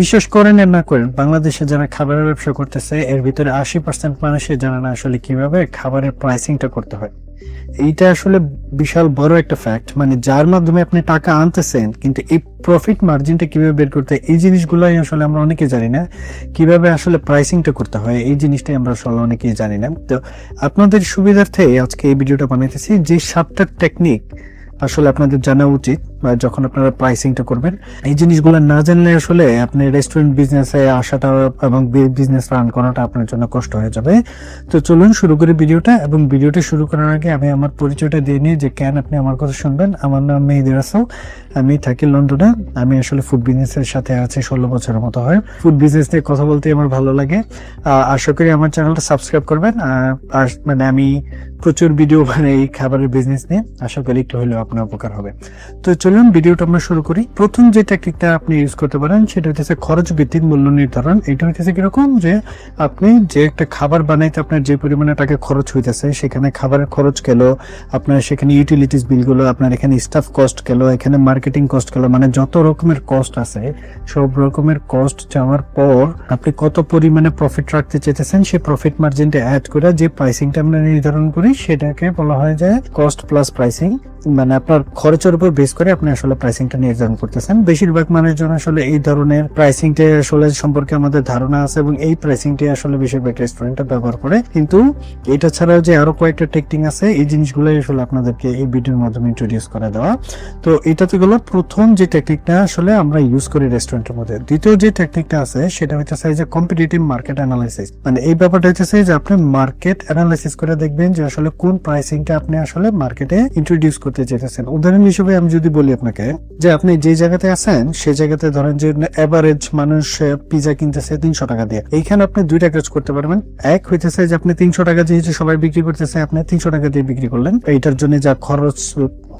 বিশেষ করেন আর না করেন, বাংলাদেশে যারা খাবারের ব্যবসা করতেছে, এর ভিতরে আশি পার্সেন্ট মানুষের জানে না আসলে কীভাবে খাবারের প্রাইসিংটা করতে হয়। এইটা আসলে বিশাল বড় একটা ফ্যাক্ট মানে যার মাধ্যমে আপনি টাকা আনতেছেন, কিন্তু এই প্রফিট মার্জিনটা কীভাবে বের করতে এই জিনিসগুলোই আসলে আমরা অনেকে জানি না, কীভাবে আসলে প্রাইসিংটা করতে হয়, এই জিনিসটাই আমরা আসলে অনেকেই জানি না। তো আপনাদের সুবিধার্থে আজকে এই ভিডিওটা বানাইতেছি, যে সাতটা টেকনিক আসলে আপনাদের জানা উচিত। যখন আপনারা প্রাইসিংটা করবেন, এই জিনিসগুলো না জানলে আসলে আপনি রেস্টুরেন্ট বিজনেসে আসাটা এবং বিজনেস রান করাটা আপনার জন্য কষ্ট হয়ে যাবে। তো চলুন শুরু করি ভিডিওটা এবং ভিডিওটা শুরু করার আগে আমি আমার পরিচয়টা দিয়ে নিই যে কেন আপনি আমার কথা শুনবেন। আমার নাম মেহেদি রাসেল, আমি থাকি লন্ডনে। আমি আসলে ফুড বিজনেসের সাথে আছি ষোলো বছরের মতো হয়। ফুড বিজনেস নিয়ে কথা বলতে আমার ভালো লাগে। আশা করি আমার চ্যানেলটা সাবস্ক্রাইব করবেন। আর মানে আমি প্রচুর ভিডিও বানাই এই খাবারের বিজনেস নিয়ে। আশা করি একটু হলেও আপনার উপকার হবে। তো চলুন ভিডিওটা আমরা শুরু করি। প্রথম যে টেকনিকটা আপনি ইউজ করতে পারেন, সেটা হচ্ছে খরচ ভিত্তিক মূল্য নির্ধারণ। এটা হইতেছে কীরকম যে, আপনি যে একটা খাবার বানাইতে আপনার যে পরিমাণে টাকা খরচ হইতেছে, সেখানে খাবারের খরচ গেল, আপনার সেখানে ইউটিলিটিস বিলগুলো আপনার এখানে স্টাফ কস্ট গেল, এখানে মার্কেটিং কস্ট গেল মানে যত রকমের কস্ট আছে, সব রকমের কস্ট যাওয়ার পর আপনি কত পরিমাণে প্রফিট রাখতে চাইতেছেন, সেই প্রফিট মার্জিনটা অ্যাড করে যে প্রাইসিংটা আমরা নির্ধারণ করি, সেটাকে বলা হয় যে কস্ট প্লাস প্রাইসিং মানে আপনার খরচের উপর বেস করে আপনি আসলে প্রাইসিংটা নির্ধারণ করতেছেন। বেশিরভাগ মানুষজন আসলে এই ধরনের প্রাইসিংটা আসলে সম্পর্কে আমাদের ধারণা আছে এবং এই প্রাইসিংটা আসলে বেশিরভাগ রেস্টুরেন্টটা ব্যবহার করে। কিন্তু এটা ছাড়াও যে আরও কয়েকটা টেকনিক আছে, এই জিনিসগুলোই আসলে আপনাদেরকে এই ভিডিওর মাধ্যমে ইন্ট্রোডিউস করে দেওয়া। তো এটা তো গেলো প্রথম যে টেকনিকটা আসলে আমরা ইউজ করি রেস্টুরেন্টের মধ্যে। দ্বিতীয় যে টেকনিকটা আছে, সেটা হইতেছে যে কম্পিটিটিভ মার্কেট অ্যানালাইসিস মানে এই ব্যাপারটা হইতেছে যে আপনি মার্কেট অ্যানালাইসিস করে দেখবেন যে আসলে কোন প্রাইসিংটা আপনি আসলে মার্কেটে ইন্ট্রোডিউস করতে চাইতেছেন। উদাহরণ হিসেবে আমি যদি বলি আপনাকে যে আপনি যে জায়গাতে আছেন সেই জায়গাতে ধরেন যে এভারেজ মানুষ পিজা কিনতেছে তিনশো টাকা দিয়ে। এইখানে আপনি দুইটা কাজ করতে পারবেন। এক হইতেছে যে আপনি তিনশো টাকা যেহেতু সবাই বিক্রি করতেছে, আপনি তিনশো টাকা দিয়ে বিক্রি করলেন। এইটার জন্য যা খরচ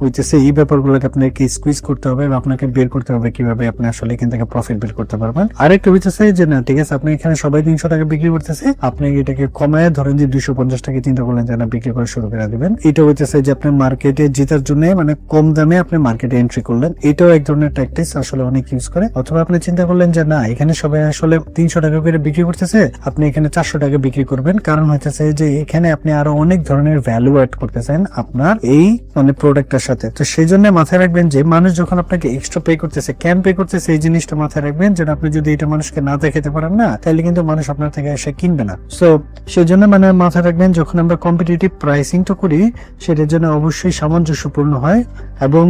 হইতেছে এই ব্যাপারগুলোকে আপনাকে স্কুইজ করতে হবে বা আপনাকে বের করতে হবে কীভাবে আপনি আসলে এখান থেকে প্রফিট বের করতে পারবেন। আরেকটা হইতেছে যে, না, ঠিক আছে, আপনি এখানে সবাই তিনশো টাকা বিক্রি করতেছে, আপনি এটাকে কমায় ধরেন যে, দুইশো পঞ্চাশ টাকা চিন্তা করলেন যে, না, বিক্রি করা শুরু করে দিবেন। এটা হইতেছে যে, আপনি মার্কেটে জেতার জন্য মানে কম দামে আপনি মার্কেটে এন্ট্রি করলেন। এটাও এক ধরনের ট্যাকটিক্স আসলে অনেক ইউজ করে। অথবা আপনি চিন্তা করলেন যে, না, এখানে সবাই আসলে তিনশো টাকা করে বিক্রি করতেছে, আপনি এখানে চারশো টাকা বিক্রি করবেন। কারণ হইতেছে যে, এখানে আপনি আরও অনেক ধরনের ভ্যালু অ্যাড করতেছেন। আপনার এই মানে প্রোডাক্টের সাথে। তো সেই জন্য মাথায় রাখবেন যে, মানুষ যখন আপনাকে এক্সট্রা পে করতেছে ক্যান পে করতেছে, এই জিনিসটা মাথায় রাখবেন যে আপনি যদি এটা মানুষকে না দেখাতে পারেন না, তাহলে কিন্তু মানুষ আপনার থেকে এসে কিনবে না। সো সেই জন্য মানে মাথায় রাখবেন যখন আমরা কম্পিটিটিভ প্রাইসিংটা করি, সেটার জন্য অবশ্যই সামঞ্জস্যপূর্ণ হয় এবং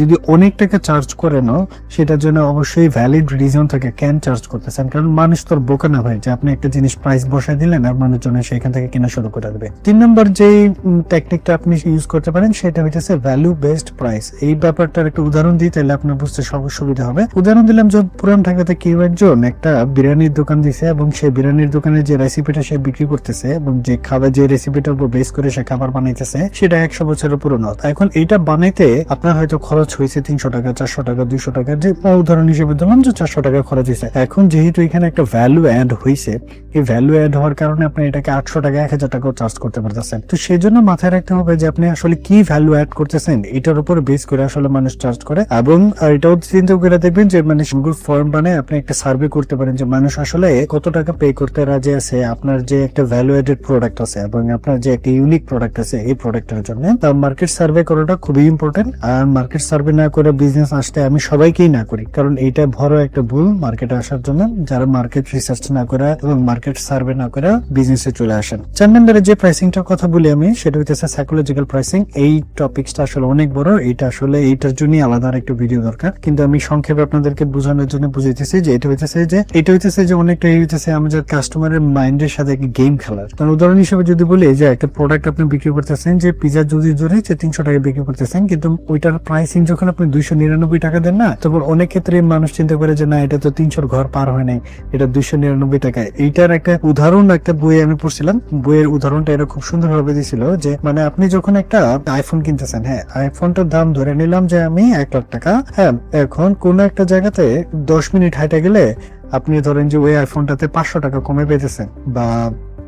যদি অনেক টাকা চার্জ করেন সেটার জন্য অবশ্যই ভ্যালিড রিজন থাকে ক্যান চার্জ করতেছেন। কারণ মানুষ তোর বোকা না হয় যে আপনি একটা জিনিস প্রাইস বসায় দিলেন আর মানুষজন সেখান থেকে কেনা শুরু করে দেবে। তিন নম্বর যে টেকনিকটা আপনি ইউজ করতে পারেন, সেটা হইতেছে ভ্যালু বেসড প্রাইস এই ব্যাপারটার একটা উদাহরণ দিই তাহলে আপনার বুঝতে সব সুবিধা হবে। উদাহরণ দিলাম যে পুরান ঢাকাতে কেউ একজন একটা বিরিয়ানির দোকান দিছে এবং সেই বিরিয়ানির দোকানে যে রেসিপিটা সে বিক্রি করতেছে এবং যে খাবার, যে রেসিপিটার উপর বেস করে সে খাবার বানাইতেছে, সেটা একশো বছরের পুরনো। এখন এইটা বানাইতে আপনার হয়তো খরচ হয়েছে তিনশো টাকা, চারশো টাকা, দুইশো টাকা, যে উদাহরণ হিসেবে ধরলাম যে চারশো টাকা খরচ হয়েছে। এখন যেহেতু এখানে একটা ভ্যালু অ্যাড হয়েছে এই ভ্যালু অ্যাড হওয়ার কারণে আপনি এটাকে আটশো টাকা, এক হাজার টাকাও চার্জ করতে পারতেছেন। তো সেই জন্য মাথায় রাখতে হবে যে আপনি আসলে কি ভ্যালু অ্যাড করতেছেন এটার উপর বেস করে আসলে মানুষ চার্জ করে। এবং এটাও চিন্তা করে দেখবেন যে মানে গুগল ফর্ম বানায় আপনি একটা সার্ভে করতে পারেন যে, মানুষ আসলে কত টাকা পে করতে রাজি আছে, আপনার যে একটা ভ্যালু এডেড প্রোডাক্ট আছে এবং আপনার যে একটা ইউনিক প্রোডাক্ট আছে এই প্রোডাক্টের জন্য। তা মার্কেট সার্ভে করাটা খুবই ইম্পর্টেন্ট আর মার্কেট সার্ভে না করে বিজনেস আসতে আমি সবাইকেই না করি। কারণ এটা বড় একটা ভুল মার্কেটে আসার জন্য। যারা মার্কেট রিসার্চ না করে এবং মার্কেট সার্ভে না করে বিজনেসে চলে আসেন। চার নম্বরে যে প্রাইসিংটার কথা বলি আমি, সেটা হচ্ছে সাইকোলজিক্যাল প্রাইসিং এই টপিকসটা আসলে অনেক বড়, এটা আসলে এইটার জন্যই আলাদা একটা ভিডিও দরকার। কিন্তু আমি সংক্ষেপে আপনাদেরকে বোঝানোর জন্য বুঝাইতেছি যে, এটা হইতেছে যে, এটা হইতেছে যে অনেকটা হইতেছে আমাদের কাস্টমারের মাইন্ডের সাথে গেম খেলার। কারণ উদাহরণ হিসেবে যদি বলি যে একটা প্রোডাক্ট আপনি বিক্রি করতেছেন, যে পিজা যদি ধরে যে তিনশো টাকা বিক্রি করতেছেন, কিন্তু ওইটার প্রাইসিং যখন আপনি দুইশো নিরানব্বই টাকা দেন না, তখন অনেক ক্ষেত্রে মানুষ চিন্তা করে যে, না, এটা তো তিনশোর ঘর পার হয় নাই, এটা দুইশো নিরানব্বই টাকা এইটার একটা উদাহরণ, একটা বই আমি পড়ছিলাম। বইয়ের উদাহরণটা এটা খুব সুন্দর ভাবে দিছিল যে মানে আপনি যখন একটা আইফোন কিনতেছেন হ্যাঁ আইফোনটার দাম ধরে নিলাম যে আমি এক লাখ টাকা। হ্যাঁ এখন কোন একটা জায়গাতে দশ মিনিট হাইটে গেলে আপনি ধরেন যে ওই আইফোনটাতে পাঁচশো টাকা কমে পেতেছেন বা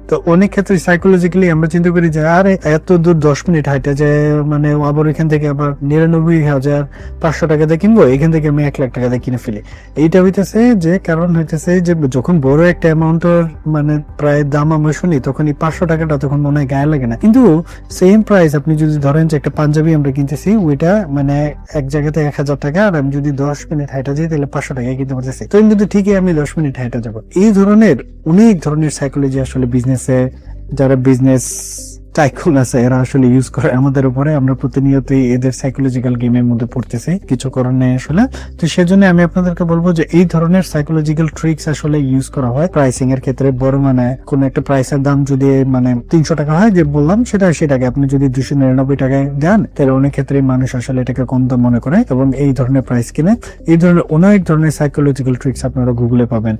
তো অনেক ক্ষেত্রে সাইকোলজিক্যালি আমরা চিন্তা করি যে, আরে, এত দূর দশ মিনিট হাইটে যে মানে আবার এখান থেকে আবার নিরানব্বই হাজার পাঁচশো টাকাতে কিনবো, এখান থেকে আমি এক লাখ টাকাতে কিনে ফেলি। এইটা হইতেছে যে, কারণ হইতেছে যে, যখন বড় একটা অ্যামাউন্টের মানে প্রায় দাম আমরা শুনি, তখন এই পাঁচশো টাকাটা তখন মনে হয় গায়ে লাগে না। কিন্তু সেম প্রাইস আপনি যদি ধরেন যে, একটা পাঞ্জাবি আমরা কিনতেছি, ওইটা মানে এক জায়গাতে এক হাজার টাকা, আর আমি যদি দশ মিনিট হাইটা যাই, তাহলে পাঁচশো টাকায় কিনতে পারতেছি। তো কিন্তু ঠিকই আমি দশ মিনিট হাইটা যাব। এই ধরনের অনেক ধরনের সাইকোলজি আসলে বিজনেসে যারা বিজনেস টাইকুন আছে, এরা আসলে ইউজ করে আমাদের উপরে। আমরা প্রতিনিয়তই এদের সাইকোলজিক্যাল গেমের মধ্যে পড়তেছি, কিছু করার নেই আসলে। তো সেজন্য আমি আপনাদেরকে বলব যে এই ধরনের সাইকোলজিক্যাল ট্রিক্স আসলে ইউজ করা হয়। প্রাইসিং এর ক্ষেত্রে বড় মানে কোন একটা প্রাইসের দাম যদি মানে তিনশো টাকা হয়, যে বললাম, সেটা সেটাকে আপনি যদি দুশো নিরানব্বই টাকায় দেন, তাহলে অনেক ক্ষেত্রে মানুষ আসলে এটাকে কম দাম মনে করে এবং এই ধরনের প্রাইস কিনে। এই ধরনের অনেক ধরনের সাইকোলজিক্যাল ট্রিক্স আপনারা গুগলে পাবেন।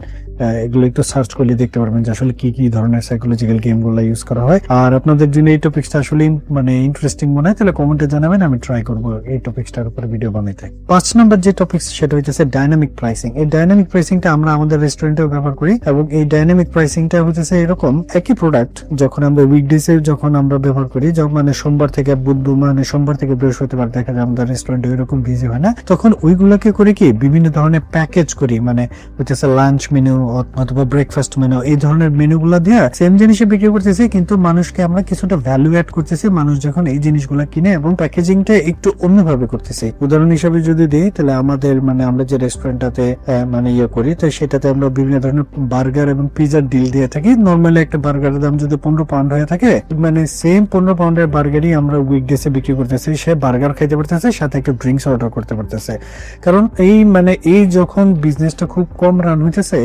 এগুলো একটু সার্চ করলে দেখতে পারবেন যে আসলে কি কি ধরনের সাইকোলজিক্যাল গেমগুলো ইউজ করা হয়। আর আপনাদের জন্য এই টপিকটা আসলে মানে ইন্টারেস্টিং মনে হয়, তাহলে কমেন্টে জানাবেন, আমি ট্রাই করব এই টপিকটার উপরে ভিডিও বানাইতে। পাঁচ নম্বর যে টপিক সেটা হচ্ছে ডাইনামিক প্রাইসিং এই ডাইনামিক প্রাইসিংটা আমরা আমাদের রেস্টুরেন্টেও ব্যবহার করি, এবং এই ডাইনামিক প্রাইসিংটা হচ্ছে এরকম, একই প্রোডাক্ট যখন আমরা উইকডেজ যখন আমরা ব্যবহার করি, যখন মানে সোমবার থেকে বুধবার মানে সোমবার থেকে বৃহস্পতিবার দেখা যায় আমাদের রেস্টুরেন্টে এরকম বিজি হয় না, তখন ওইগুলোকে করে কি বিভিন্ন ধরনের প্যাকেজ করি মানে হচ্ছে লাঞ্চ মেনু অথবা ব্রেকফাস্ট মেনু এই ধরনের মেনুগুলো দিয়ে সেম জিনিসে বিক্রি করতেছি, কিন্তু মানুষকে আমরা কিছুটা ভ্যালু অ্যাড করতেছি, মানুষ যখন এই জিনিসগুলো কিনে এবং প্যাকেজিংটা একটু অন্যভাবে করতেছি। উদাহরণ হিসাবে যদি দিই, তাহলে আমাদের মানে আমরা যে রেস্টুরেন্টটাতে মানে ইয়ে করি, তো সেটাতে আমরা বিভিন্ন ধরনের বার্গার এবং পিজার ডিল দিয়ে থাকি। নর্মালি একটা বার্গারের দাম যদি পনেরো পাউন্ড হয়ে থাকে মানে সেম পনেরো পাউন্ডের বার্গারই আমরা উইকডেসে বিক্রি করতেছি। সে বার্গার খাইতে পারতেছে, সাথে একটা ড্রিঙ্কস অর্ডার করতে পারতেছে। কারণ এই মানে এই যখন বিজনেসটা খুব কম রান হইতেছে,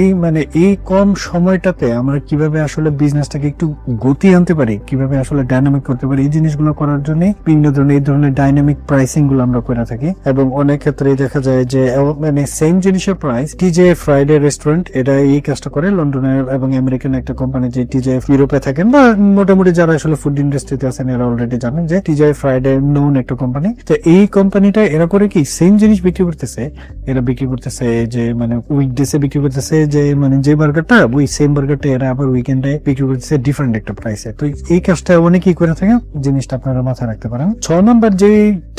এই মানে এই কম সময়টাতে আমরা কীভাবে আসলে বিজনেসটাকে একটু গতি আনতে পারি? কীভাবে আসলে ডাইনামিক করতে পারি, এই জিনিসগুলো করার জন্য বিভিন্ন ধরনের, এই ধরনের ডাইনামিক প্রাইসিংগুলো আমরা করে থাকি। এবং অনেক ক্ষেত্রে দেখা যায় যে মানে সেম জিনিসের প্রাইস টিজে ফ্রাইডে রেস্টুরেন্ট এটা এই কাজটা করে লন্ডনের এবং আমেরিকান একটা কোম্পানি যে টিজে ইউরোপে থাকেন বা মোটামুটি যারা আসলে ফুড ইন্ডাস্ট্রিতে আছেন, এরা অলরেডি জানেন যে টিজে ফ্রাইডে নোন একটা কোম্পানি তো এই কোম্পানিটা এরা করে কি সেম জিনিস বিক্রি করতেছে, এরা বিক্রি করতেছে যে মানে উইকডেসে বিক্রি করতেছে যে মানে যে বার্গারটা ওই সেম বার্গারটা এরা আবার উইকেন্ডে বিক্রি করতেছে ডিফারেন্ট একটা প্রাইসে তো এই কাজটা অনেকেই করে থাকে জিনিসটা আপনারা মাথায় রাখতে পারেন। ছ নম্বর যে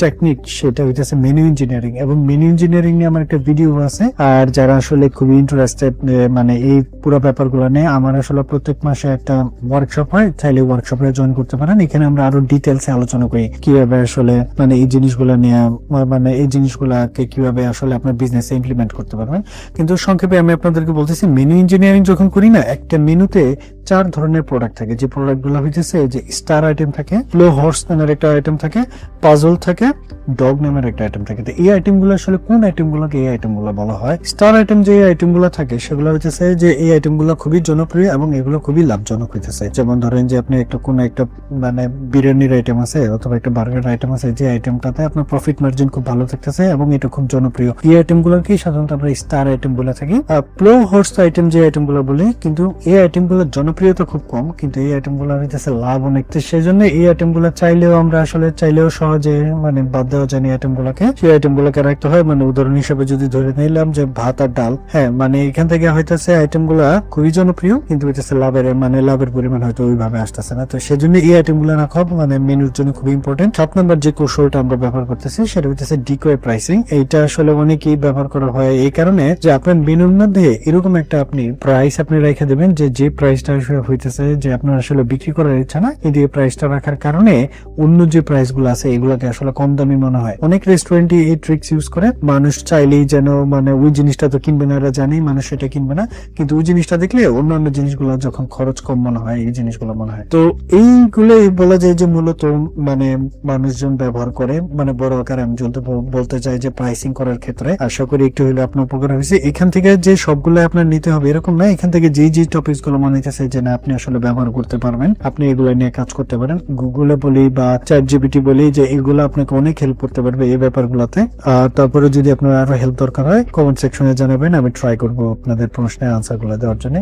টেকনিক সেটা হইতেছে মেনু ইঞ্জিনিয়ারিং এবং মেনু ইঞ্জিনিয়ারিং নিয়ে আমার একটা ভিডিও আছে। আর যারা আসলে খুবই ইন্টারেস্টেড মানে এই পুরো ব্যাপারগুলো নিয়ে, আমার আসলে প্রত্যেক মাসে একটা ওয়ার্কশপ হয়, চাইলে ওয়ার্কশপে জয়েন করতে পারেন। এখানে আমরা আরও ডিটেলসে আলোচনা করি, কীভাবে আসলে মানে এই জিনিসগুলো নিয়ে মানে এই জিনিসগুলাকে কীভাবে আসলে আপনার বিজনেসে ইমপ্লিমেন্ট করতে পারবেন। কিন্তু সংক্ষেপে আমি আপনাদেরকে বলতেছি মেনু ইঞ্জিনিয়ারিং যখন করি না, একটা মেনুতে চার ধরনের প্রোডাক্ট থাকে। যে প্রোডাক্টগুলো হইতেছে যে স্টার আইটেম থাকে ফ্লো হর্স নামের একটা আইটেম থাকে পাজল থাকে ডগ নামের একটা আইটেম থাকে। তো এই আইটেমগুলো আসলে কোন আইটেম গুলোকে এই আইটেমগুলো বলা হয়? স্টার আইটেম যে আইটেমগুলো থাকে, সেগুলো হইতেছে যে এই আইটেমগুলো খুবই জনপ্রিয় এবং এগুলো খুবই লাভজনক হইতেছে। যেমন ধরেন যে আপনি একটা, কোন একটা মানে বিরিয়ানির আইটেম আছে অথবা একটা বার্গার আইটেম আছে, যে আইটেমটাতে আপনার প্রফিট মার্জিন খুব ভালো থাকতেছে এবং এটা খুব জনপ্রিয়। এই আইটেম গুলোকে সাধারণত আমরা স্টার আইটেম বলে থাকি? প্লো হর্স আইটেম যে আইটেমগুলো বলি, কিন্তু এই আইটেম জনপ্রিয়তা খুব কম, কিন্তু এই আইটেমগুলো হইতেছে লাভ অনেক। তো সেই জন্য এই আইটেমগুলো চাইলেও আমরা আসলে, চাইলেও সহজে মানে বাদ দেওয়া যায় আইটেম গুলাকে সেই আইটেম গুলাকে রাখতে হয় মানে উদাহরণ হিসেবে যদি ধরে নিলাম যে ভাত আর ডাল হ্যাঁ মানে এখান থেকে হইতেছে আইটেমগুলা খুবই জনপ্রিয়, কিন্তু হইতেছে লাভের মানে লাভের পরিমাণ হয়তো ওইভাবে আসতেছে না। তো সেজন্য এই আইটেমগুলো রাখা মানে মেনুর জন্য খুবই ইম্পর্টেন্ট সাত নম্বর যে কৌশলটা আমরা ব্যবহার করতেছি, সেটা হইতেছে ডিকোয় প্রাইসিং এইটা আসলে অনেকেই ব্যবহার করা হয় এই কারণে যে আপনার মেনুর মধ্যে এরকম একটা আপনি প্রাইস আপনি রেখে দেবেন যে যে প্রাইসটা হইতেছে যে আপনার আসলে বিক্রি করার ইচ্ছা না এই প্রাইসটা রাখার কারণে অন্য যে প্রাইসগুলো আছে, এগুলোকে আসলে কম দামি মনে হয়। অনেক রেস্টুরেন্টই এই ট্রিক্স ইউজ করে। মানুষ চাইলেই যেন মানে ওই জিনিসটা তো কিনবে না, এরা জানেই মানুষ সেটা কিনবে না। কিন্তু ওই জিনিসটা দেখলে অন্যান্য জিনিসগুলো যখন খরচ কম মনে হয়, এই জিনিসগুলো মনে হয়। তো এইগুলোই বলা যায় যে মূলত মানে মানুষজন ব্যবহার করে। মানে বড় আকারে আমি বলতে বলতে চাই যে প্রাইসিং করার ক্ষেত্রে। আশা করি একটু হলে আপনার উপকার হয়েছে এখান থেকে যে সবগুলো আপনার নিতে হবে এরকম না, এখান থেকে যে যে টপিকসগুলো মনে হইতেছে যে না, আপনি আসলে ব্যবহার করতে পারবেন। আপনি এগুলো নিয়ে কাজ করতে পারেন। গুগলে বলি বা চ্যাট জিবিটি বলি যে, এগুলো আপনাকে অনেক হেল্প করতে পারবে এই ব্যাপারগুলোতে। আর তারপরে যদি আপনার আরও হেল্প দরকার হয় কমেন্ট সেকশনে জানাবেন। আমি ট্রাই করব আপনাদের প্রশ্নের আনসারগুলো দেওয়ার জন্য।